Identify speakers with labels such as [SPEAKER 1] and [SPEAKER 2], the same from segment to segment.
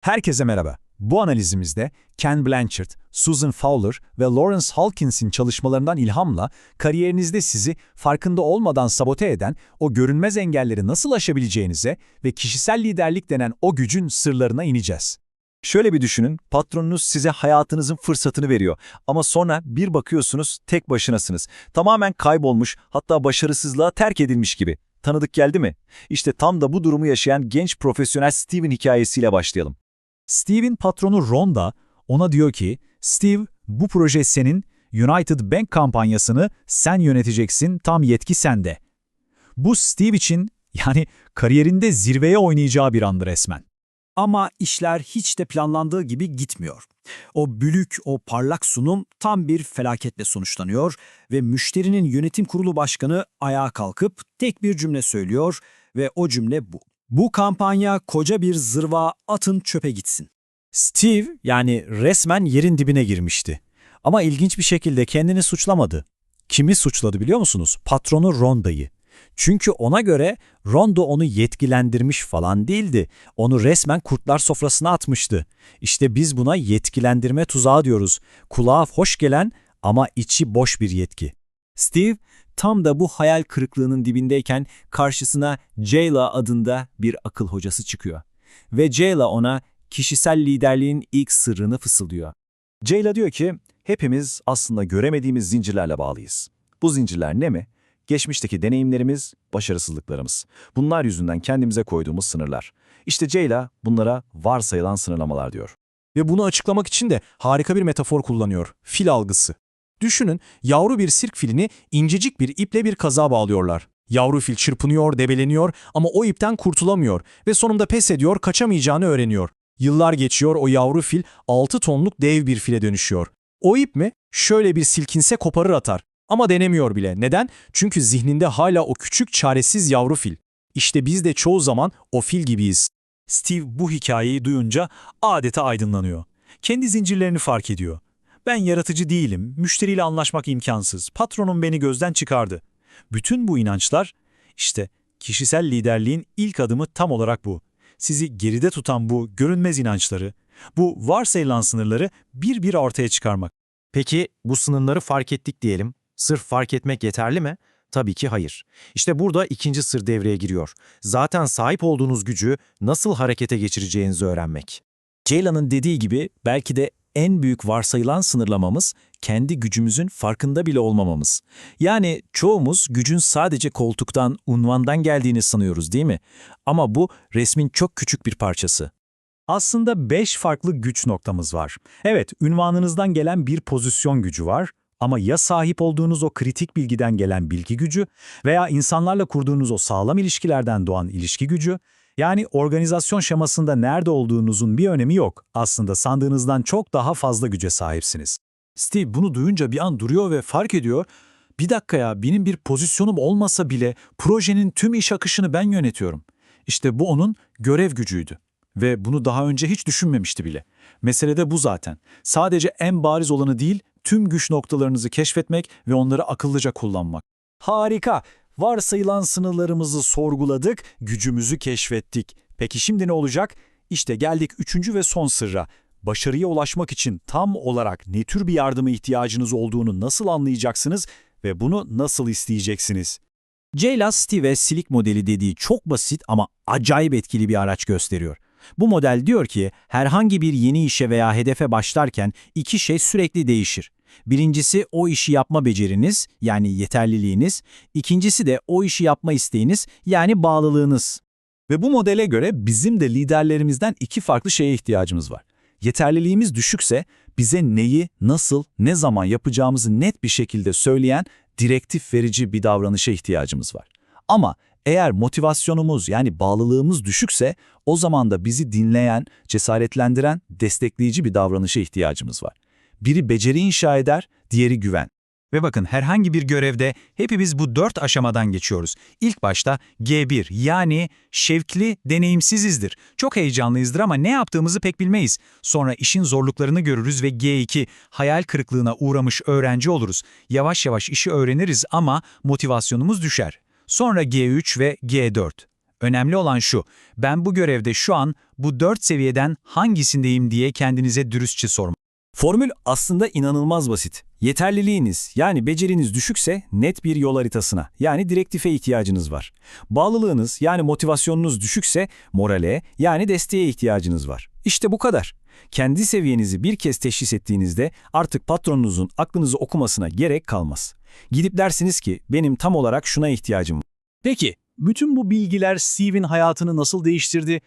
[SPEAKER 1] Herkese merhaba. Bu analizimizde Ken Blanchard, Susan Fowler ve Lawrence Hawkins'in çalışmalarından ilhamla kariyerinizde sizi farkında olmadan sabote eden o görünmez engelleri nasıl aşabileceğinize ve kişisel liderlik denen o gücün sırlarına ineceğiz.
[SPEAKER 2] Şöyle bir düşünün, patronunuz size hayatınızın fırsatını veriyor ama sonra bir bakıyorsunuz tek başınasınız. Tamamen kaybolmuş, hatta başarısızlığa terk edilmiş gibi. Tanıdık geldi mi? İşte tam da bu durumu yaşayan genç profesyonel Steven hikayesiyle başlayalım.
[SPEAKER 1] Steve'in patronu Ron da ona diyor ki, Steve bu proje senin, United Bank kampanyasını sen yöneteceksin, tam yetki sende. Bu Steve için yani kariyerinde zirveye oynayacağı bir andı resmen.
[SPEAKER 3] Ama işler hiç de planlandığı gibi gitmiyor. O bülük, o parlak sunum tam bir felaketle sonuçlanıyor ve müşterinin yönetim kurulu başkanı ayağa kalkıp tek bir cümle söylüyor ve o cümle bu. Bu kampanya koca bir zırva atın çöpe gitsin.
[SPEAKER 4] Steve yani resmen yerin dibine girmişti. Ama ilginç bir şekilde kendini suçlamadı. Kimi suçladı biliyor musunuz? Patronu Ronda'yı. Çünkü ona göre Rondo onu yetkilendirmiş falan değildi. Onu resmen kurtlar sofrasına atmıştı. İşte biz buna yetkilendirme tuzağı diyoruz. Kulağa hoş gelen ama içi boş bir yetki.
[SPEAKER 2] Steve tam da bu hayal kırıklığının dibindeyken karşısına Jayla adında bir akıl hocası çıkıyor. Ve Jayla ona kişisel liderliğin ilk sırrını fısıldıyor. Jayla diyor ki, hepimiz aslında göremediğimiz zincirlerle bağlıyız. Bu zincirler ne mi? Geçmişteki deneyimlerimiz, başarısızlıklarımız. Bunlar yüzünden kendimize koyduğumuz sınırlar. İşte Jayla bunlara varsayılan sınırlamalar diyor.
[SPEAKER 5] Ve bunu açıklamak için de harika bir metafor kullanıyor. Fil algısı. Düşünün, yavru bir sirk filini incecik bir iple bir kaza bağlıyorlar. Yavru fil çırpınıyor, debeleniyor ama o ipten kurtulamıyor ve sonunda pes ediyor, kaçamayacağını öğreniyor. Yıllar geçiyor, o yavru fil 6 tonluk dev bir file dönüşüyor. O ip mi? Şöyle bir silkinse koparır atar. Ama denemiyor bile. Neden? Çünkü zihninde hala o küçük çaresiz yavru fil. İşte biz de çoğu zaman o fil gibiyiz.
[SPEAKER 1] Steve bu hikayeyi duyunca adeta aydınlanıyor. Kendi zincirlerini fark ediyor. Ben yaratıcı değilim, müşteriyle anlaşmak imkansız, patronum beni gözden çıkardı. Bütün bu inançlar, işte kişisel liderliğin ilk adımı tam olarak bu. Sizi geride tutan bu görünmez inançları, bu varsayılan sınırları bir bir ortaya çıkarmak.
[SPEAKER 4] Peki bu sınırları fark ettik diyelim. Sırf fark etmek yeterli mi? Tabii ki hayır. İşte burada ikinci sır devreye giriyor. Zaten sahip olduğunuz gücü nasıl harekete geçireceğinizi öğrenmek. Ceylan'ın dediği gibi belki de en büyük varsayılan sınırlamamız kendi gücümüzün farkında bile olmamamız. Yani çoğumuz gücün sadece koltuktan, unvandan geldiğini sanıyoruz değil mi? Ama bu resmin çok küçük bir parçası.
[SPEAKER 1] Aslında beş farklı güç noktamız var. Evet, ünvanınızdan gelen bir pozisyon gücü var ama ya sahip olduğunuz o kritik bilgiden gelen bilgi gücü veya insanlarla kurduğunuz o sağlam ilişkilerden doğan ilişki gücü, yani organizasyon şemasında nerede olduğunuzun bir önemi yok. Aslında sandığınızdan çok daha fazla güce sahipsiniz. Steve bunu duyunca bir an duruyor ve fark ediyor. Bir dakika ya benim bir pozisyonum olmasa bile projenin tüm iş akışını ben yönetiyorum. İşte bu onun görev gücüydü. Ve bunu daha önce hiç düşünmemişti bile. Mesele de bu zaten. Sadece en bariz olanı değil, tüm güç noktalarınızı keşfetmek ve onları akıllıca kullanmak. Harika! Varsayılan sınırlarımızı sorguladık, gücümüzü keşfettik. Peki şimdi ne olacak? İşte geldik üçüncü ve son sırra. Başarıya ulaşmak için tam olarak ne tür bir yardıma ihtiyacınız olduğunu nasıl anlayacaksınız ve bunu nasıl isteyeceksiniz?
[SPEAKER 4] Jayla Steve Silik modeli dediği çok basit ama acayip etkili bir araç gösteriyor. Bu model diyor ki herhangi bir yeni işe veya hedefe başlarken iki şey sürekli değişir. Birincisi o işi yapma beceriniz yani yeterliliğiniz, ikincisi de o işi yapma isteğiniz yani bağlılığınız.
[SPEAKER 1] Ve bu modele göre bizim de liderlerimizden iki farklı şeye ihtiyacımız var. Yeterliliğimiz düşükse bize neyi, nasıl, ne zaman yapacağımızı net bir şekilde söyleyen direktif verici bir davranışa ihtiyacımız var. Ama eğer motivasyonumuz yani bağlılığımız düşükse o zaman da bizi dinleyen, cesaretlendiren, destekleyici bir davranışa ihtiyacımız var. Biri beceri inşa eder, diğeri güven. Ve bakın herhangi bir görevde hepimiz bu dört aşamadan geçiyoruz. İlk başta G1 yani şevkli, deneyimsizizdir. Çok heyecanlıyızdır ama ne yaptığımızı pek bilmeyiz. Sonra işin zorluklarını görürüz ve G2 hayal kırıklığına uğramış öğrenci oluruz. Yavaş yavaş işi öğreniriz ama motivasyonumuz düşer. Sonra G3 ve G4. Önemli olan şu, ben bu görevde şu an bu dört seviyeden hangisindeyim diye kendinize dürüstçe sorun.
[SPEAKER 2] Formül aslında inanılmaz basit. Yeterliliğiniz yani beceriniz düşükse net bir yol haritasına yani direktife ihtiyacınız var. Bağlılığınız yani motivasyonunuz düşükse morale yani desteğe ihtiyacınız var. İşte bu kadar. Kendi seviyenizi bir kez teşhis ettiğinizde artık patronunuzun aklınızı okumasına gerek kalmaz. Gidip dersiniz ki benim tam olarak şuna ihtiyacım var.
[SPEAKER 6] Peki, bütün bu bilgiler Steve'in hayatını nasıl değiştirdi?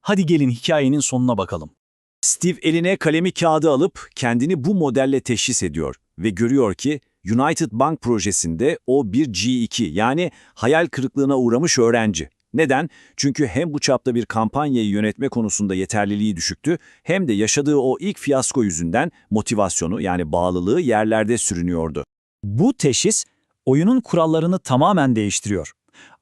[SPEAKER 6] Hadi gelin hikayenin sonuna bakalım.
[SPEAKER 7] Steve eline kalemi kağıdı alıp kendini bu modelle teşhis ediyor ve görüyor ki United Bank projesinde o bir G2 yani hayal kırıklığına uğramış öğrenci. Neden? Çünkü hem bu çapta bir kampanyayı yönetme konusunda yeterliliği düşüktü hem de yaşadığı o ilk fiyasko yüzünden motivasyonu yani bağlılığı yerlerde sürünüyordu.
[SPEAKER 3] Bu teşhis oyunun kurallarını tamamen değiştiriyor.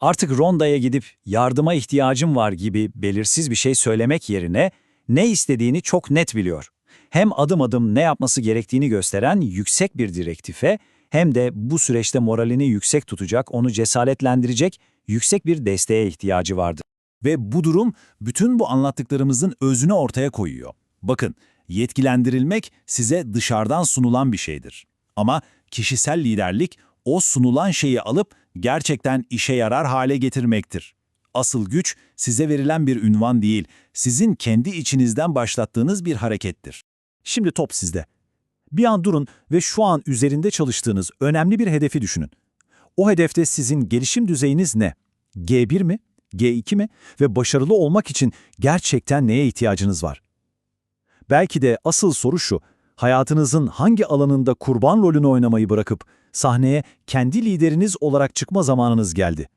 [SPEAKER 3] Artık Ronda'ya gidip yardıma ihtiyacım var gibi belirsiz bir şey söylemek yerine ne istediğini çok net biliyor. Hem adım adım ne yapması gerektiğini gösteren yüksek bir direktife hem de bu süreçte moralini yüksek tutacak, onu cesaretlendirecek yüksek bir desteğe ihtiyacı vardı.
[SPEAKER 8] Ve bu durum bütün bu anlattıklarımızın özünü ortaya koyuyor. Bakın, yetkilendirilmek size dışarıdan sunulan bir şeydir. Ama kişisel liderlik o sunulan şeyi alıp gerçekten işe yarar hale getirmektir. Asıl güç size verilen bir ünvan değil, sizin kendi içinizden başlattığınız bir harekettir.
[SPEAKER 5] Şimdi top sizde. Bir an durun ve şu an üzerinde çalıştığınız önemli bir hedefi düşünün. O hedefte sizin gelişim düzeyiniz ne? G1 mi? G2 mi? Ve başarılı olmak için gerçekten neye ihtiyacınız var? Belki de asıl soru şu, hayatınızın hangi alanında kurban rolünü oynamayı bırakıp sahneye kendi lideriniz olarak çıkma zamanınız geldi.